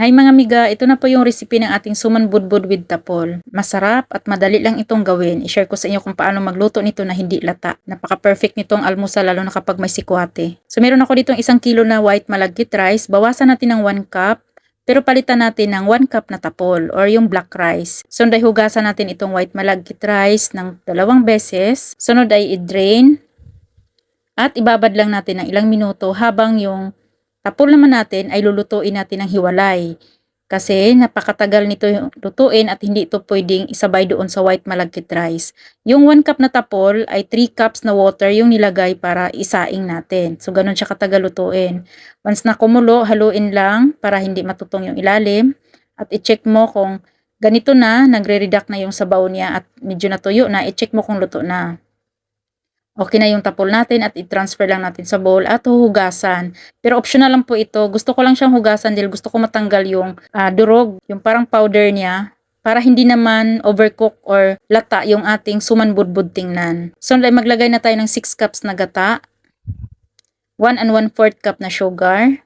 Hi mga miga, ito na po yung recipe ng ating suman budbud with tapol. Masarap at madali lang itong gawin. I-share ko sa inyo kung paano magluto nito na hindi lata. Napaka-perfect nitong almusal lalo na kapag may sikwate. So meron ako ditong isang kilo na white malagkit rice. Bawasan natin ng 1 cup. Pero palitan natin ng 1 cup na tapol or yung black rice. Sunod ay hugasan natin itong white malagkit rice ng dalawang beses. Sunod ay i-drain. At ibabad lang natin ng ilang minuto habang yung Tapol naman natin ay lulutuin natin ng hiwalay. Kasi napakatagal nito lutuin at hindi ito pwedeng isabay doon sa white malagkit rice. Yung 1 cup na tapol ay 3 cups na water yung nilagay para isaing natin. So ganun siya katagal lutuin. Once na kumulo, haluin lang para hindi matutong yung ilalim. At i-check mo kung ganito na, nagre-reduct na yung sabaw niya at medyo natuyo na, i-check mo kung luto na. Okay na yung tapol natin at i-transfer lang natin sa bowl at huhugasan. Pero optional lang po ito. Gusto ko lang siyang hugasan dahil gusto ko matanggal yung ah, durog, yung parang powder niya para hindi naman overcook or lata yung ating suman budbud tingnan. So, maglagay na tayo ng 6 cups na gata, 1 and 1 4 cup na sugar,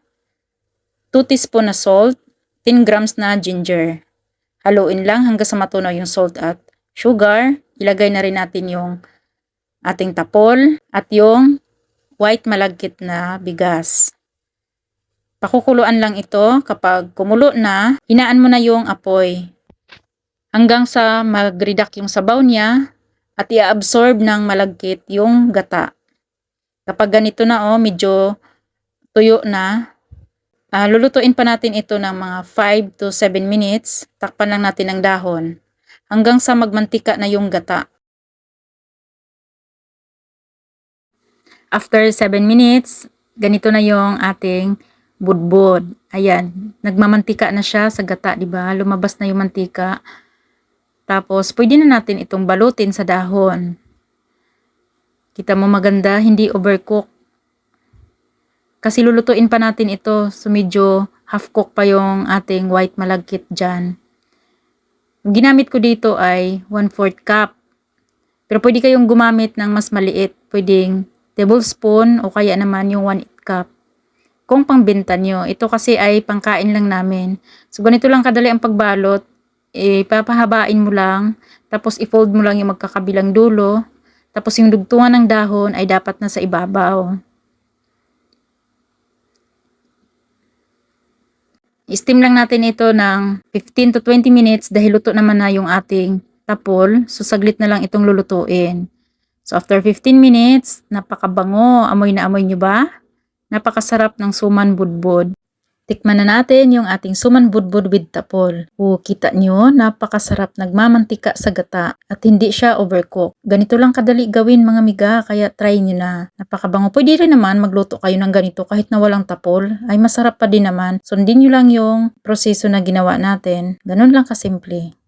2 teaspoon na salt, 10 grams na ginger. Haluin lang hanggang sa matunaw yung salt at sugar. Ilagay na rin natin yung ating tapol at yung white malagkit na bigas. Pakukuluan lang ito kapag kumulo na, hinaan mo na yung apoy hanggang sa mag-reduct yung sabaw niya at i-absorb ng malagkit yung gata. Kapag ganito na oh, medyo tuyo na, ah, lulutuin pa natin ito ng mga 5 to 7 minutes. Takpan lang natin ng dahon hanggang sa magmantika na yung gata. After 7 minutes, ganito na yung ating budbud. Ayan, nagmamantika na siya sa gata, di ba? Lumabas na yung mantika. Tapos, pwede na natin itong balutin sa dahon. Kita mo maganda, hindi overcook. Kasi lulutuin pa natin ito, so medyo half cook pa yung ating white malagkit dyan. Ginamit ko dito ay 1/4 cup. Pero pwede kayong gumamit ng mas maliit. Pwedeng tablespoon o kaya naman yung 1 cup. Kung pangbenta nyo, ito kasi ay pangkain lang namin. So ganito lang kadali ang pagbalot. Ipapahabain mo lang, tapos i-fold mo lang yung magkakabilang dulo, tapos yung dugtungan ng dahon ay dapat na sa ibabaw. I-steam lang natin ito ng 15 to 20 minutes dahil luto naman na yung ating tapol. So saglit na lang itong lulutuin. So after 15 minutes, napakabango. Amoy na amoy nyo ba? Napakasarap ng suman budbud. Tikman na natin yung ating suman budbud with tapol. O kita nyo, napakasarap nagmamantika sa gata at hindi siya overcook. Ganito lang kadali gawin mga miga, kaya try nyo na. Napakabango. Pwede rin naman magluto kayo ng ganito kahit na walang tapol. Ay masarap pa din naman. Sundin nyo lang yung proseso na ginawa natin. Ganun lang kasimple.